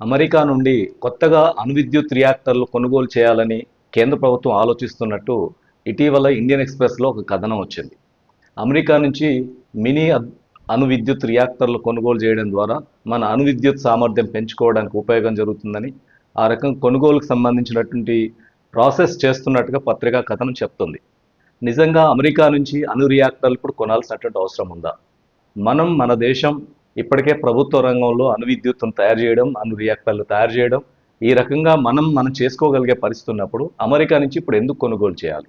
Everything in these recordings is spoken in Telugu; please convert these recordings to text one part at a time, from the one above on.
అమెరికా నుండి కొత్తగా అణువిద్యుత్ రియాక్టర్లు కొనుగోలు చేయాలని కేంద్ర ప్రభుత్వం ఆలోచిస్తున్నట్టు ఇటీవల ఇండియన్ ఎక్స్ప్రెస్లో ఒక కథనం వచ్చింది. అమెరికా నుంచి మినీ అణువిద్యుత్ అణు విద్యుత్ రియాక్టర్లు కొనుగోలు చేయడం ద్వారా మన అణు విద్యుత్ సామర్థ్యం పెంచుకోవడానికి ఉపయోగం జరుగుతుందని ఆ రకం కొనుగోలుకు సంబంధించినటువంటి ప్రాసెస్ చేస్తున్నట్టుగా పత్రికా కథనం చెప్తుంది. నిజంగా అమెరికా నుంచి అణు రియాక్టర్లు ఇప్పుడు కొనాల్సినటువంటి అవసరం ఉందా? మనం మన దేశం ఇప్పటికే ప్రభుత్వ రంగంలో అణు విద్యుత్తును తయారు చేయడం అణు రియాక్టర్లు తయారు చేయడం ఈ రకంగా మనం మనం చేసుకోగలిగే పరిస్థితి ఉన్నప్పుడు అమెరికా నుంచి ఇప్పుడు ఎందుకు కొనుగోలు చేయాలి?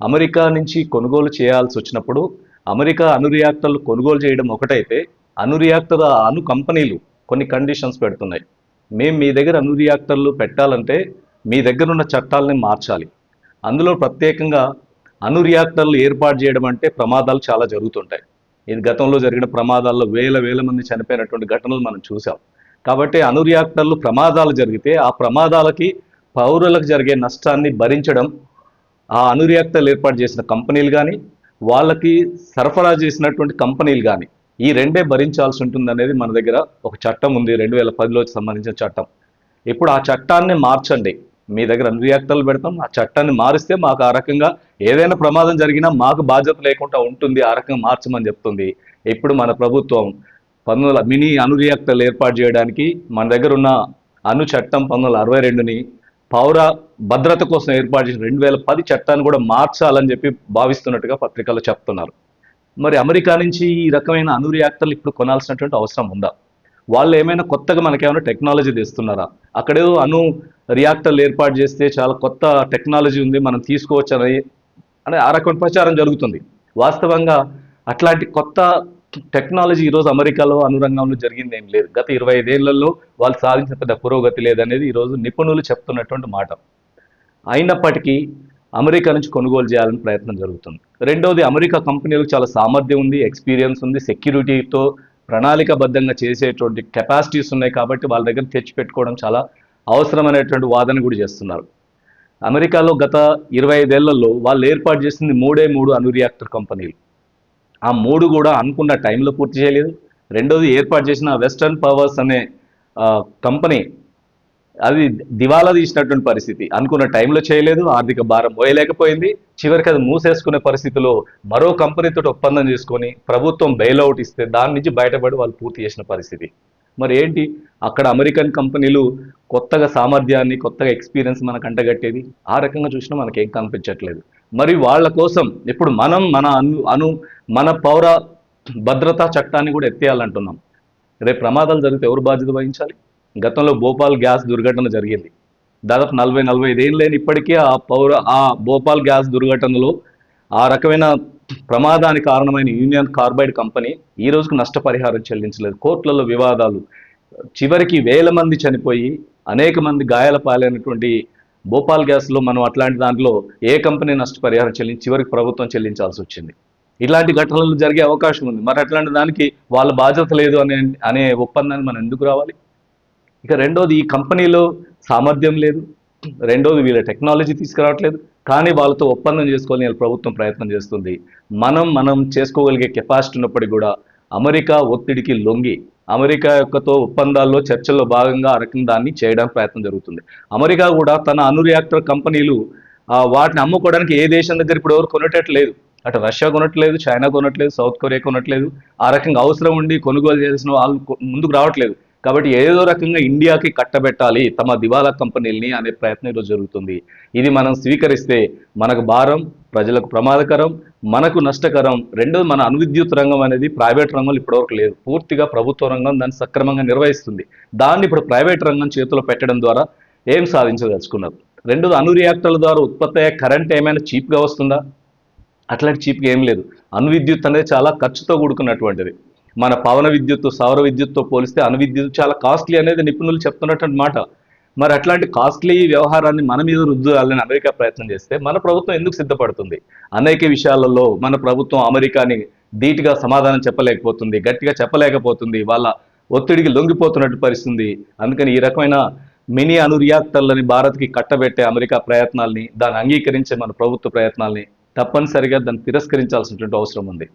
అమెరికా నుంచి కొనుగోలు చేయాల్సి వచ్చినప్పుడు అమెరికా అణు రియాక్టర్లు కొనుగోలు చేయడం ఒకటైతే అణు రియాక్టర్ అణు కంపెనీలు కొన్ని కండిషన్స్ పెడుతున్నాయి. మేము మీ దగ్గర అణు రియాక్టర్లు పెట్టాలంటే మీ దగ్గర ఉన్న చట్టాలని మార్చాలి. అందులో ప్రత్యేకంగా అణు రియాక్టర్లు ఏర్పాటు చేయడం అంటే ప్రమాదాలు చాలా జరుగుతుంటాయి. ఇది గతంలో జరిగిన ప్రమాదాల్లో వేల వేల మంది చనిపోయినటువంటి ఘటనలు మనం చూసాం కాబట్టి అణురియాక్టర్లు ప్రమాదాలు జరిగితే ఆ ప్రమాదాలకి పౌరులకు జరిగే నష్టాన్ని భరించడం ఆ అణురియాక్టర్లు ఏర్పాటు చేసిన కంపెనీలు కానీ వాళ్ళకి సరఫరా చేసినటువంటి కంపెనీలు కానీ ఈ రెండే భరించాల్సి ఉంటుంది అనేది మన దగ్గర ఒక చట్టం ఉంది. రెండు వేల పదిలో సంబంధించిన చట్టం. ఇప్పుడు ఆ చట్టాన్ని మార్చండి. మీ దగ్గర అణు రియాక్టర్లు పెడతాం. ఆ చట్టాన్ని మారిస్తే మాకు ఆ రకంగా ఏదైనా ప్రమాదం జరిగినా మాకు బాధ్యత లేకుండా ఉంటుంది ఆ రకంగా మార్చమని చెప్తుంది. ఇప్పుడు మన ప్రభుత్వం పంతొమ్మిది మినీ అణు రియాక్టర్లు ఏర్పాటు చేయడానికి మన దగ్గర ఉన్న అణు చట్టం పంతొమ్మిది వందల అరవై రెండుని పౌర భద్రత కోసం ఏర్పాటు చేసిన రెండు వేల పది చట్టాన్ని కూడా మార్చాలని చెప్పి భావిస్తున్నట్టుగా పత్రికల్లో చెప్తున్నారు. మరి అమెరికా నుంచి ఈ రకమైన అణు రియాక్టర్లు ఇప్పుడు కొనాల్సినటువంటి అవసరం ఉందా? వాళ్ళు ఏమైనా కొత్తగా మనకేమైనా టెక్నాలజీ తెస్తున్నారా? అక్కడేదో అణు రియాక్టర్లు ఏర్పాటు చేస్తే చాలా కొత్త టెక్నాలజీ ఉంది మనం తీసుకోవచ్చు అని అనే ఆ రకం ప్రచారం జరుగుతుంది. వాస్తవంగా అట్లాంటి కొత్త టెక్నాలజీ ఈరోజు అమెరికాలో అనురంగంలో జరిగింది ఏం లేదు. గత ఇరవై ఐదేళ్ళలో వాళ్ళు సాధించిన పెద్ద పురోగతి లేదనేది ఈరోజు నిపుణులు చెప్తున్నటువంటి మాట. అయినప్పటికీ అమెరికా నుంచి కొనుగోలు చేయాలని ప్రయత్నం జరుగుతుంది. రెండోది అమెరికా కంపెనీలకు చాలా సామర్థ్యం ఉంది ఎక్స్పీరియన్స్ ఉంది సెక్యూరిటీతో ప్రణాళికబద్ధంగా చేసేటువంటి కెపాసిటీస్ ఉన్నాయి కాబట్టి వాళ్ళ దగ్గర తెచ్చి పెట్టుకోవడం చాలా అవసరమైనటువంటి వాదన కూడా చేస్తున్నారు. అమెరికాలో గత ఇరవై ఐదేళ్ళలో వాళ్ళు ఏర్పాటు చేసింది మూడే మూడు అనురియాక్టర్ కంపెనీలు. ఆ మూడు కూడా అనుకున్న టైంలో పూర్తి చేయలేదు. రెండోది ఏర్పాటు చేసిన వెస్టర్న్ పవర్స్ అనే కంపెనీ అది దివాలా తీసినటువంటి పరిస్థితి. అనుకున్న టైంలో చేయలేదు ఆర్థిక భారం మోయలేకపోయింది. చివరికి అది మూసేసుకునే పరిస్థితిలో మరో కంపెనీతో ఒప్పందం చేసుకొని ప్రభుత్వం బెయిల్అవుట్ ఇస్తే దాని నుంచి బయటపడి వాళ్ళు పూర్తి చేసిన పరిస్థితి. మరి ఏంటి? అక్కడ అమెరికన్ కంపెనీలు కొత్తగా సామర్థ్యాన్ని కొత్తగా ఎక్స్పీరియన్స్ మనకు అంటగట్టేది. ఆ రకంగా చూసినా మనకేం కనిపించట్లేదు. మరి వాళ్ళ కోసం ఇప్పుడు మనం మన అను అను మన పౌర భద్రతా చట్టాన్ని కూడా ఎత్తేయాలంటున్నాం. రేపు ప్రమాదాలు జరిగితే ఎవరు బాధ్యత వహించాలి? గతంలో భోపాల్ గ్యాస్ దుర్ఘటన జరిగింది. దాదాపు నలభై నలభై ఐదేళ్ళు లేని ఇప్పటికీ ఆ పౌర ఆ భోపాల్ గ్యాస్ దుర్ఘటనలో ఆ రకమైన ప్రమాదానికి కారణమైన యూనియన్ కార్బైడ్ కంపెనీ ఈ రోజుకు నష్టపరిహారం చెల్లించలేదు. కోర్టులలో వివాదాలు. చివరికి వేల మంది చనిపోయి అనేక మంది గాయాల పాలైనటువంటి భోపాల్ గ్యాస్లో మనం అట్లాంటి దాంట్లో ఏ కంపెనీ నష్టపరిహారం చెల్లించి చివరికి ప్రభుత్వం చెల్లించాల్సి వచ్చింది. ఇలాంటి ఘటనలు జరిగే అవకాశం ఉంది. మరి అట్లాంటి దానికి వాళ్ళ బాధ్యత లేదు అనే అనే ఒప్పందాన్ని మనం ఎందుకు రావాలి? ఇక రెండోది ఈ కంపెనీలో సామర్థ్యం లేదు. రెండోది వీళ్ళ టెక్నాలజీ తీసుకురావట్లేదు. కానీ వాళ్ళతో ఒప్పందం చేసుకోవాలని వీళ్ళ ప్రభుత్వం ప్రయత్నం చేస్తుంది. మనం మనం చేసుకోగలిగే కెపాసిటీ ఉన్నప్పటికీ కూడా అమెరికా ఒత్తిడికి లొంగి అమెరికా యొక్కతో ఒప్పందాల్లో చర్చల్లో భాగంగా రకం దాన్ని చేయడానికి ప్రయత్నం జరుగుతుంది. అమెరికా కూడా తన అనురియాక్టర్ కంపెనీలు వాటిని అమ్ముకోవడానికి ఏ దేశం దగ్గర ఇప్పుడు ఎవరు కొనటట్లేదు. అటు రష్యా కొనట్లేదు చైనా కొనట్లేదు సౌత్ కొరియా కొనట్లేదు. ఆ రకంగా అవసరం ఉండి కొనుగోలు చేసిన వాళ్ళు ముందుకు రావట్లేదు. కాబట్టి ఏదో రకంగా ఇండియాకి కట్టబెట్టాలి తమ దివాలా కంపెనీల్ని అనే ప్రయత్నం ఈరోజు జరుగుతుంది. ఇది మనం స్వీకరిస్తే మనకు భారం ప్రజలకు ప్రమాదకరం మనకు నష్టకరం రెండోది మన అణువిద్యుత్ రంగం అనేది ప్రైవేట్ రంగంలో ఇప్పటివరకు లేదు. పూర్తిగా ప్రభుత్వ రంగం దాన్ని సక్రమంగా నిర్వహిస్తుంది. దాన్ని ఇప్పుడు ప్రైవేట్ రంగం చేతిలో పెట్టడం ద్వారా ఏం సాధించదలుచుకున్నారు? రెండోది అణు రియాక్టర్ల ద్వారా ఉత్పత్తి అయ్యే కరెంట్ ఏమైనా చీప్గా వస్తుందా? అట్లాంటి చీప్గా ఏం లేదు. అణు విద్యుత్ అనేది చాలా ఖర్చుతో కూడుకున్నటువంటిది. మన పవన విద్యుత్ సౌర విద్యుత్తో పోలిస్తే అణు విద్యుత్ చాలా కాస్ట్లీ అనేది నిపుణులు చెప్తున్నటువంటి మాట. మరి అట్లాంటి కాస్ట్లీ వ్యవహారాన్ని మన మీద రుద్దాలని అమెరికా ప్రయత్నం చేస్తే మన ప్రభుత్వం ఎందుకు సిద్ధపడుతుంది? అనేక విషయాలలో మన ప్రభుత్వం అమెరికాని ధీటుగా సమాధానం చెప్పలేకపోతుంది గట్టిగా చెప్పలేకపోతుంది వాళ్ళ ఒత్తిడికి లొంగిపోతున్నట్టు పరిస్థితుంది. అందుకని ఈ రకమైన మినీ అణు రియాక్టర్లని భారత్కి కట్టబెట్టే అమెరికా ప్రయత్నాల్ని దాన్ని అంగీకరించే మన ప్రభుత్వ ప్రయత్నాల్ని తప్పనిసరిగా దాన్ని తిరస్కరించాల్సినటువంటి అవసరం ఉంది.